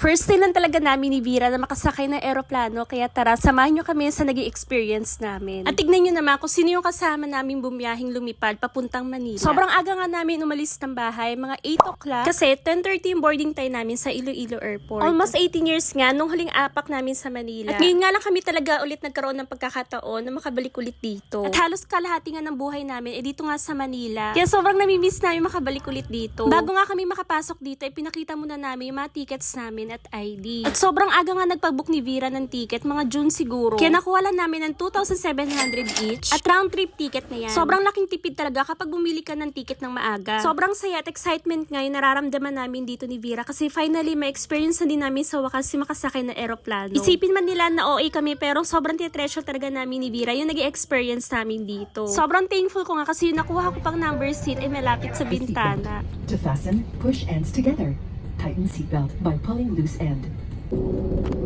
First time lang talaga namin ni Vira na makasakay ng eroplano, kaya tara, samahan nyo kami sa nag experience namin. At tignan nyo naman kung sino yung kasama namin bumiyahing lumipad papuntang Manila. Sobrang aga nga namin umalis ng bahay, mga 8 o'clock, kasi 10.30 yung boarding time namin sa Iloilo Airport. Almost 18 years nga nung huling apak namin sa Manila. At ngayon nga lang kami talaga ulit nagkaroon ng pagkakataon na makabalik ulit dito. At halos kalahati nga ng buhay namin, eh dito nga sa Manila. Kaya sobrang namimiss namin makabalik ulit dito. Bago nga kami makapasok dito, eh pinakita muna namin yung mga tickets namin at ID. At sobrang aga nga nagpag-book ni Vira ng ticket, mga June siguro. Kaya nakuha lang namin ng 2,700 each. At round trip ticket na yan. Sobrang laking tipid talaga kapag bumili ka ng ticket ng maaga. Sobrang saya at excitement ngayon nararamdaman namin dito ni Vira kasi finally may experience na din namin sa wakas si makasakay ng eroplano. Isipin man nila na OA kami pero sobrang titreasure talaga namin ni Vira yung nag experience namin dito. Sobrang thankful ko nga kasi yung nakuha ko pang number seat ay malapit sa bintana. To fasten, push ends together. Tighten seatbelt by pulling loose end.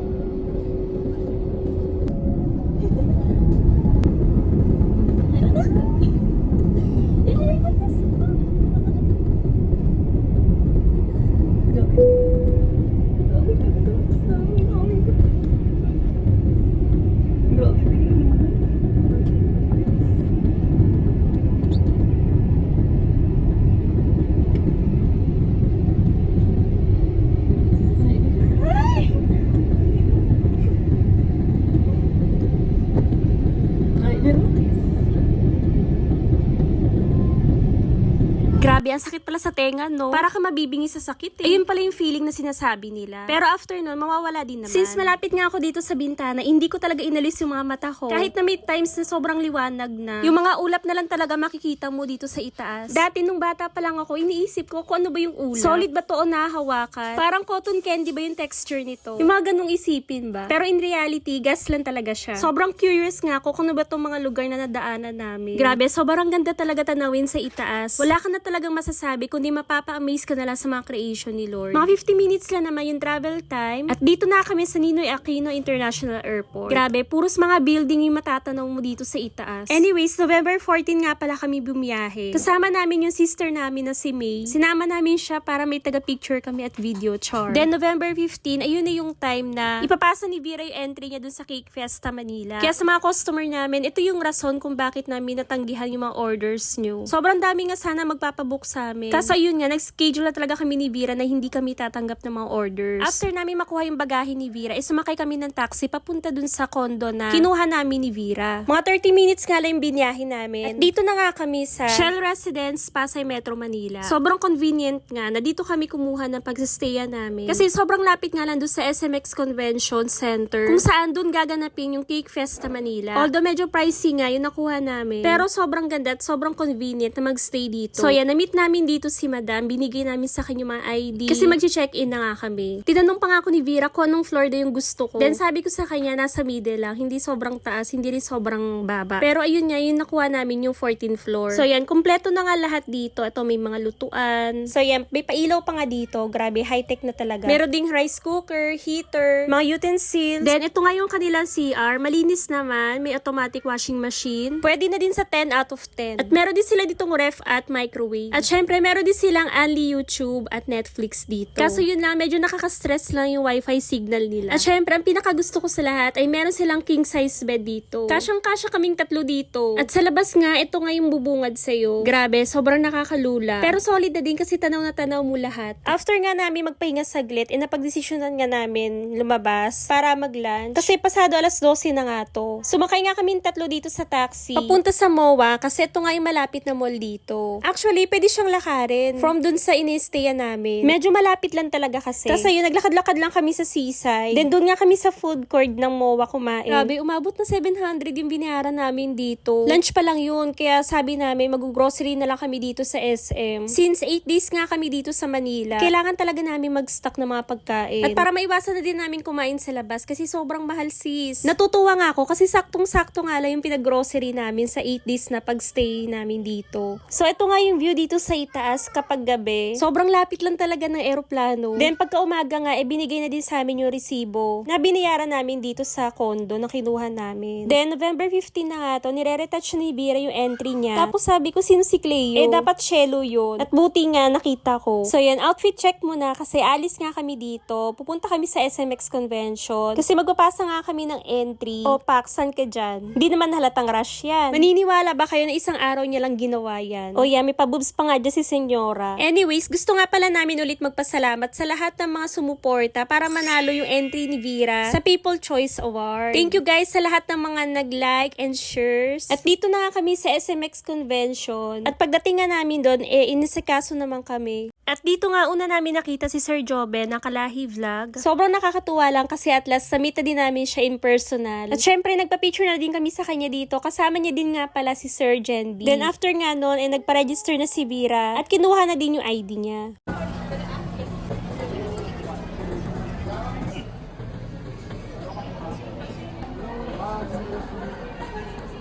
Grabe, ang sakit pala sa tenga, no? Para ka mabibingi sa sakit eh. Ayun pala yung feeling na sinasabi nila. Pero after nun, mawawala din naman. Since malapit nga ako dito sa bintana, hindi ko talaga inalis yung mga mata ko. Kahit na may times na sobrang liwanag na. Yung mga ulap na lang talaga makikita mo dito sa itaas. Dati nung bata pa lang ako, iniisip ko kung ano ba yung ulap. Solid ba to o nahahawakan? Parang cotton candy ba yung texture nito? Yung mga ganong isipin ba? Pero in reality, gas lang talaga siya. Sobrang curious nga ako kung ano ba tong mga lugar na nadaanan namin. Grabe, sobrang ganda talaga tanawin sa itaas. Wala ka na talagang masasabi kundi mapapa-amaze ka na lang sa mga creation ni Lord. Mga 50 minutes lang naman yung travel time. At dito na kami sa Ninoy Aquino International Airport. Grabe, puros mga building yung matatanaw mo dito sa itaas. Anyways, November 14 nga pala kami bumiyahe. Kasama namin yung sister namin na si May. Sinama namin siya para may taga-picture kami at video char. Then November 15, ayun na yung time na ipapasa ni Vera yung entry niya dun sa Cake Fiesta Manila. Kaya sa mga customer namin, ito yung rason kung bakit namin natanggihan yung mga orders nyo. Sobrang dami nga sana magpapabook sa amin. Kaso yun nga, nag-schedule na talaga kami ni Vera na hindi kami tatanggap ng mga orders. After namin makuha yung bagahe ni Vera, is sumakay kami ng taxi papunta dun sa condo na kinuha namin ni Vera. Mga 30 minutes nga lang yung biniyahe namin. At dito na nga kami sa Shell Residence, Pasay Metro, Manila. Sobrang convenient nga na dito kami kumuha ng pagsastayan namin. Kasi sobrang lapit nga lang dun sa SMX Convention Center kung saan dun gaganapin yung Cake Fiesta Manila. Although medyo pricey nga yung nakuha namin. Pero sobrang ganda at sobrang convenient na magstay dito. So yan, na-meet namin dito si Madam. Binigay namin sa kanya mga ID. Kasi mag-check-in na nga kami. Tinanong pa nga ako ni Vera kung anong floor daw yung gusto ko. Then sabi ko sa kanya, nasa middle lang. Hindi sobrang taas, hindi rin sobrang baba. Pero ayun nga, yung nakuha namin yung 14th floor. So yan, kumpleto na nga lahat dito. Ito may mga lutuan. So yan, may pailaw pa nga dito. Grabe, high-tech na talaga. Meron ding rice cooker, heater, mga utensils. Then ito nga yung kanilang CR. Malinis naman. May automatic washing machine. Pwede na din sa 10 out of 10. At meron din sila ditong ref at microwave. At syempre, meron din silang only YouTube at Netflix dito. Kaso yun lang, medyo nakaka-stress lang yung wifi signal nila. At syempre, ang pinakagusto ko sa lahat ay meron silang king size bed dito. Kasyang-kasya kaming tatlo dito. At sa labas nga, ito nga yung bubungad sa'yo. Grabe, sobrang nakakalula. Pero solid na din kasi tanaw na tanaw mo lahat. After nga namin magpahinga saglit, eh napagdesisyonan nga namin lumabas para mag-lunch. Kasi pasado alas 12 na nga to. Sumakay nga kami tatlo dito sa taxi. Papunta sa MOA kasi ito nga yung malapit na mall dito. Actually, pwede siyang lakarin. From dun sa inistayan namin. Medyo malapit lang talaga kasi. Tapos ayun, naglakad-lakad lang kami sa seaside. Then dun nga kami sa food court ng MOA kumain. Grabe, umabot na 700 yung binayaran namin dito. Lunch pa lang yun. Kaya sabi namin, mag-grocery na lang kami dito sa SM. Since 8 days nga kami dito sa Manila, kailangan talaga namin mag-stock ng mga pagkain. At para maiwasan na din namin kumain sa labas kasi sobrang mahal sis. Natutuwa nga ako kasi saktong-sakto nga lang yung pinag-grocery namin sa 8 days na pagstay namin dito. So ito nga yung view dito sa itaas kapag gabi. Sobrang lapit lang talaga ng eroplano. Then pagka umaga nga, eh, binigay na din sa amin yung resibo na binayaran namin dito sa condo na kinuha namin. Then November 15 na nga to, nire-retouch ni Bira yung entry niya. Tapos sabi ko, sino si Cleo? Eh dapat Shelo yun. At buti nga nakita ko. So yan, outfit check muna kasi alis nga kami dito. Pupunta kami sa SMX Convention. Kasi magpapasa nga kami ng entry. O Pak, saan ka dyan? Hindi naman halatang rush yan. Maniniwala ba kayo na isang araw niya lang ginawa yan? O yan, may pabubs pa nga dyan si Senyora. Anyways, gusto nga pala namin ulit magpasalamat sa lahat ng mga sumuporta para manalo yung entry ni Vira sa People Choice Award. Thank you guys sa lahat ng mga nag-like and shares. At dito na nga kami sa SMX Convention. At pagdating nga namin doon, eh, inisikaso naman kami. At dito nga una namin nakita si Sir Jobe ng Kalahi Vlog. Sobrang nakakatuwa lang kasi at last samita din namin siya in personal. At syempre nagpa-picture na din kami sa kanya dito. Kasama niya din nga pala si Sir Jen B. Then after nga noon, eh, nagpa-register na si Vira at kinuha na din yung ID niya.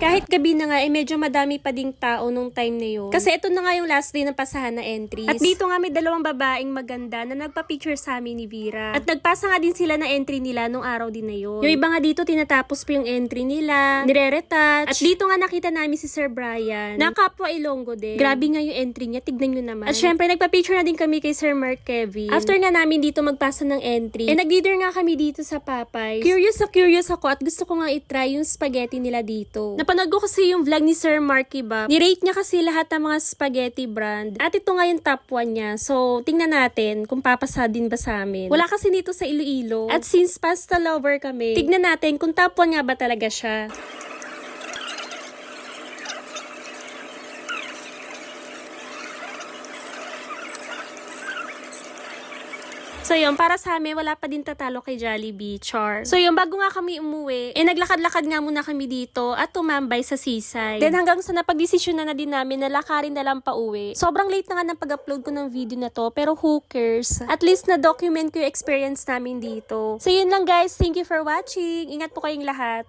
Kahit gabi na nga, eh medyo madami pa ding tao nung time na yun. Kasi ito na nga yung last day ng pasahan na entries. At dito nga may dalawang babaeng maganda na nagpa-picture sa amin ni Vira. At nagpasa nga din sila na entry nila nung araw din na yun. Yung iba nga dito, tinatapos pa yung entry nila, nire-retouch. At dito nga nakita namin si Sir Brian, na kapwa Ilonggo din. Grabe nga yung entry niya, tignan nyo naman. At syempre, nagpa-picture na din kami kay Sir Mark Kevin. After nga namin dito magpasa ng entry, eh nag-leader nga kami dito sa Popeyes. Curious na curious ako at gusto ko nga itry yung spaghetti nila dito. Napanood ko kasi yung vlog ni Sir Marky ba. Ni-rate niya kasi lahat ng mga spaghetti brand. At ito nga yung top 1 niya. So, tingnan natin kung papasa din ba sa amin. Wala kasi dito sa Iloilo. At since pasta lover kami, tignan natin kung top 1 nga ba talaga siya. So yun, para sa amin, wala pa din tatalo kay Jollibee, char. So yun, bago nga kami umuwi, eh naglakad-lakad nga muna kami dito at tumambay sa seaside. Then hanggang sa napagdesisyon na na din namin na lakarin na lang pa uwi. Sobrang late na nga ng pag-upload ko ng video na to, pero who cares? At least na-document ko yung experience namin dito. So yun lang guys, thank you for watching. Ingat po kayong lahat.